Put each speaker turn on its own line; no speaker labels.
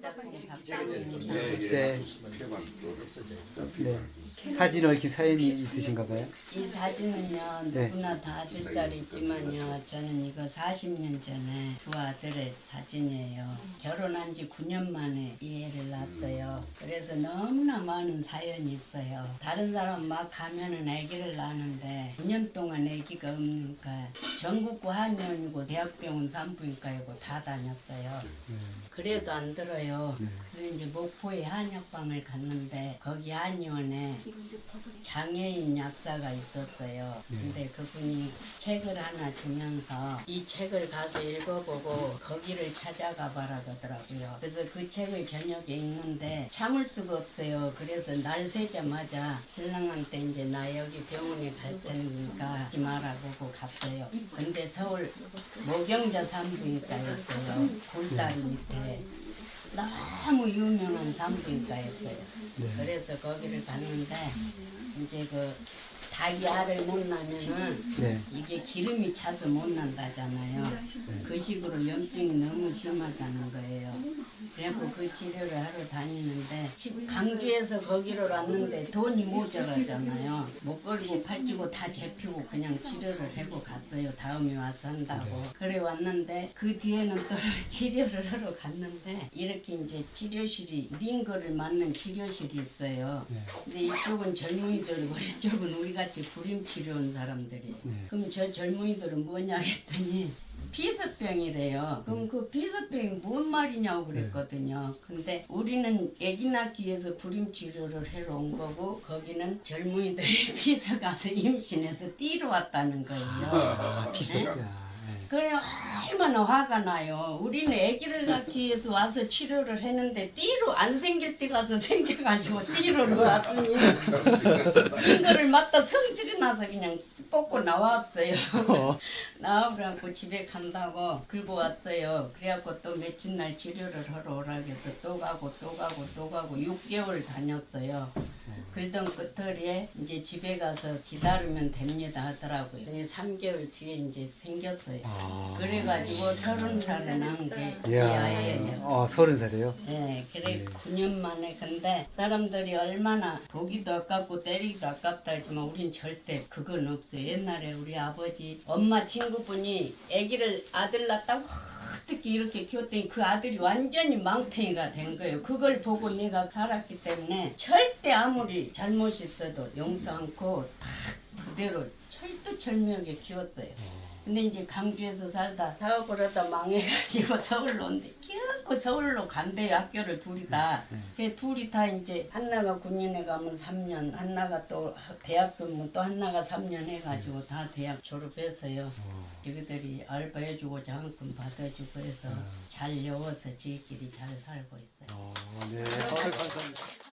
네 네. 네. 네. 네. 사진 얽힌 사연이 있으신가 봐요?
이 사진은요 누구나 다 아들 딸이 있지만요 저는 이거 40년 전에 두 아들의 사진이에요. 결혼한 지 9년 만에 이 애를 낳았어요. 그래서 너무나 많은 사연이 있어요. 다른 사람 막 가면은 아기를 낳는데 9년 동안 아기가 없는가. 전국구 한의원이고 대학병원 산부인과이고 다 다녔어요. 그래도 안 들어요. 그래서 이제 목포에 한약방을 갔는데 거기 한의원에 장애인 약사가 있었어요. 근데 그분이 책을 하나 주면서 이 책을 가서 읽어보고 거기를 찾아가 봐라 그러더라고요. 그래서 그 책을 저녁에 읽는데 참을 수가 없어요. 그래서 날 새자마자 신랑한테 이제 나 여기 병원에 갈 테니까 하지 마라 보고 갔어요. 근데 서울 모경자 산부인과였어요. 굴다리 밑에. 너무 유명한 산부인과였어요. 그래서 거기를 갔는데 이제 그 닭이 알을 못 나면은
네.
이게 기름이 차서 못 난다잖아요. 그 식으로 염증이 너무 심하다는 거예요. 그래갖고 그 치료를 하러 다니는데 시- 강주에서 거기로 왔는데 돈이 모자라잖아요. 목걸이고 팔찌고 다 재피고 그냥 치료를 하고 갔어요. 다음에 와서 한다고. 그래 왔는데 그 뒤에는 또 치료를 하러 갔는데 이렇게 이제 치료실이 링거를 맞는 치료실이 있어요. 근데 이쪽은 젊은이들이고 이쪽은 우리 같이 불임 치료 온 사람들이. 그럼 저 젊은이들은 뭐냐 했더니 피서병이래요. 그럼 그 피서병이 뭔 말이냐고 그랬거든요. 근데 우리는 아기 낳기 위해서 불임 치료를 해러 온 거고 거기는 젊은이들이 피서 가서 임신해서 뛰러 왔다는 거예요.
아, 비싸. 네.
그래 얼마나 화가 나요. 우리는 아기를 낳기 위해서 와서 치료를 했는데 띠로 안 생길 때 가서 생겨가지고 띠로를 왔으니 이거를 맞다 성질이 나서 그냥 뽑고 나왔어요. 나와갖고 집에 간다고 긁고 왔어요. 그래갖고 또 며칠 날 치료를 하러 오라 해서 또 가고 또 가고 또 가고 6개월 다녔어요. 그러던 끝털에 이제 집에 가서 기다리면 됩니다 하더라고요. 3개월 뒤에 이제 생겼어요. 그래가지고 서른 살에 낳은 게이
이야,
아이예요.
어, 서른 살이에요.
예, 그래 9년 만에 근데 사람들이 얼마나 보기도 아깝고 때리기도 아깝다 하지만 우린 절대 그건 없어요. 옛날에 우리 아버지 엄마 친구분이 아기를 아들 낳았다고 어떻게 이렇게 키웠더니 그 아들이 완전히 망탱이가 된 거예요. 그걸 보고 내가 살았기 때문에 절대 아무리 잘못 있어도 용서 않고 딱 그대로 철두철미하게 키웠어요. 근데 이제 강주에서 살다 사업을 하다 망해가지고 서울로 온대. 기어코 서울로 간대요 학교를 둘이 다. 그 둘이 다 이제 한나가 군인에 가면 3년, 한나가 또 대학 근무 또 한나가 3년 해가지고 다 대학 졸업했어요. 저기들이 알바해주고 장학금 받아주고 해서 잘 여워서 지끼리 잘 살고 있어요.
어, 네. 어, 감사합니다.